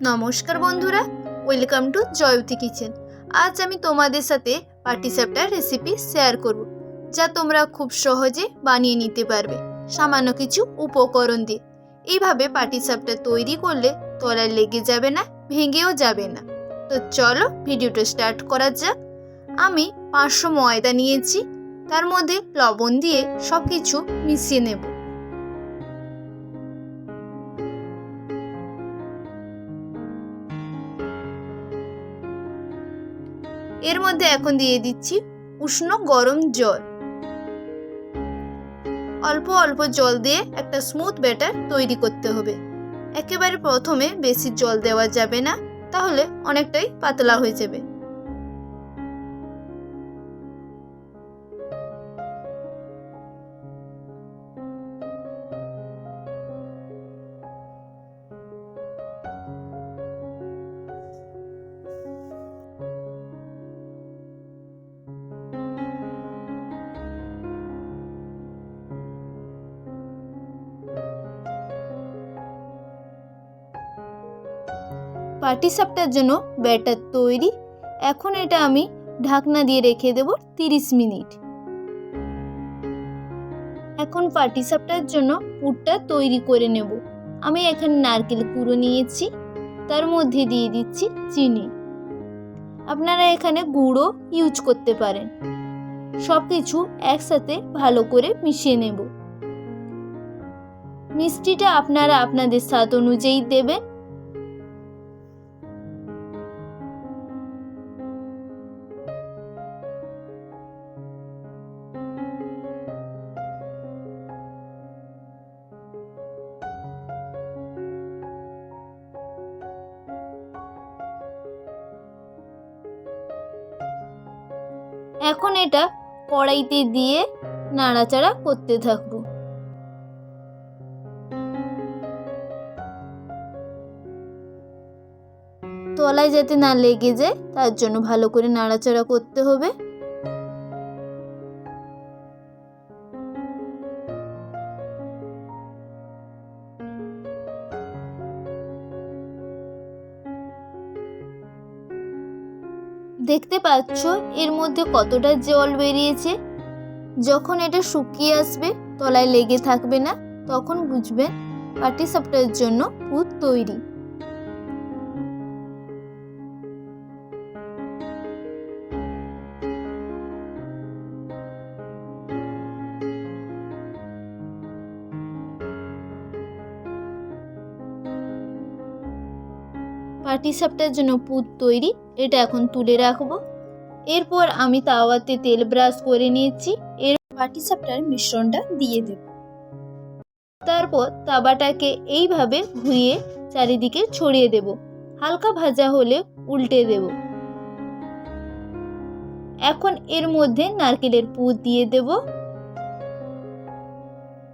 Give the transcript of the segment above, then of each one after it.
নমস্কার বন্ধুরা welcome to Jayati kitchen আজ আমি তোমাদের সাথে পাটিসাপটার রেসিপি শেয়ার করব, যা তোমরা খুব সহজে বানিয়ে নিতে পারবে, সামান্য কিছু উপকরণ দিয়ে। এইভাবে পাটিসাপটা তৈরি করলে তলায় লেগে যাবে না, ভেঙেও যাবে না। তো চলো ভিডিওটা স্টার্ট করা যাক। আমি পাঁচশো ময়দা নিয়েছি, তার মধ্যে লবণ দিয়ে সব কিছু মিশিয়ে নেব। এর মধ্যে এখন দিয়ে দিচ্ছি উষ্ণ গরম জল। অল্প অল্প জল দিয়ে একটা স্মুথ ব্যাটার তৈরি করতে হবে। একেবারে প্রথমে বেশি জল দেওয়া যাবে না, তাহলে অনেকটাই পাতলা হয়ে যাবে। পাটিসাপটার জন্য ব্যাটার তৈরি। এখন এটা আমি ঢাকনা দিয়ে রেখে দেব তিরিশ মিনিট। এখন পাটিসাপটার জন্য পুরটা তৈরি করে নেব। আমি এখানে নারকেল কুড়ো নিয়েছি, তার মধ্যে দিয়ে দিচ্ছি চিনি। আপনারা এখানে গুঁড়ো ইউজ করতে পারেন। সব কিছু একসাথে ভালো করে মিশিয়ে নেব। মিষ্টিটা আপনারা আপনাদের স্বাদ অনুযায়ী দেবেন। এখন এটা কড়াইতে দিয়ে নাড়াচাড়া করতে থাকব। তলায় যাতে না লেগে যায়, তার জন্য ভালো করে নাড়াচাড়া করতে হবে। দেখতে পাচ্ছ এর মধ্যে কতটা জল বেরিয়েছে? যখন এটা শুকিয়ে আসবে, তলায় লেগে থাকবে না, তখন বুঝবেন পাটিসাপটার জন্য পুর তৈরি। পাটিসাপটার জন্য পুত তৈরি এটা এখন তুলে রাখব। এরপর আমি তাওয়াতে তেল ব্রাশ করে নিয়েছি। এর পাটিসাপটার মিশ্রণটা দিয়ে দেব। তারপর তাওয়াটাকে এইভাবে ঘুরিয়ে চারিদিকে ছড়িয়ে দেব। হালকা ভাজা হলে উল্টে দেব। এখন এর মধ্যে নারকেলের পুর দিয়ে দেব।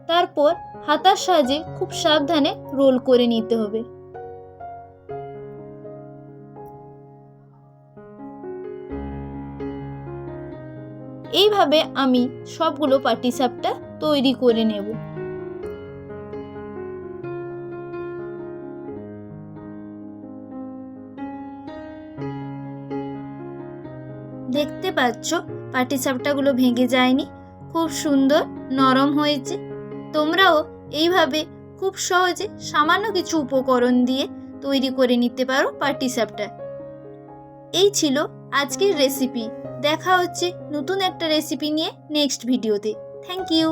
তারপর হাতার সাহায্যে খুব সাবধানে রোল করে নিতে হবে। এইভাবে আমি সবগুলো পাটিসাপটা তৈরি করে নেব। দেখতে পাচ্ছ পাটিসাপটাগুলো ভেঙে যায়নি। খুব সুন্দর, নরম হয়েছে। তোমরাও এইভাবে খুব সহজে সামান্য কিছু উপকরণ দিয়ে তৈরি করে নিতে পারো পাটিসাপটা এই ছিল আজকের রেসিপি দেখা হচ্ছে নতুন একটা রেসিপি নিয়ে নেক্সট ভিডিওতে থ্যাংক ইউ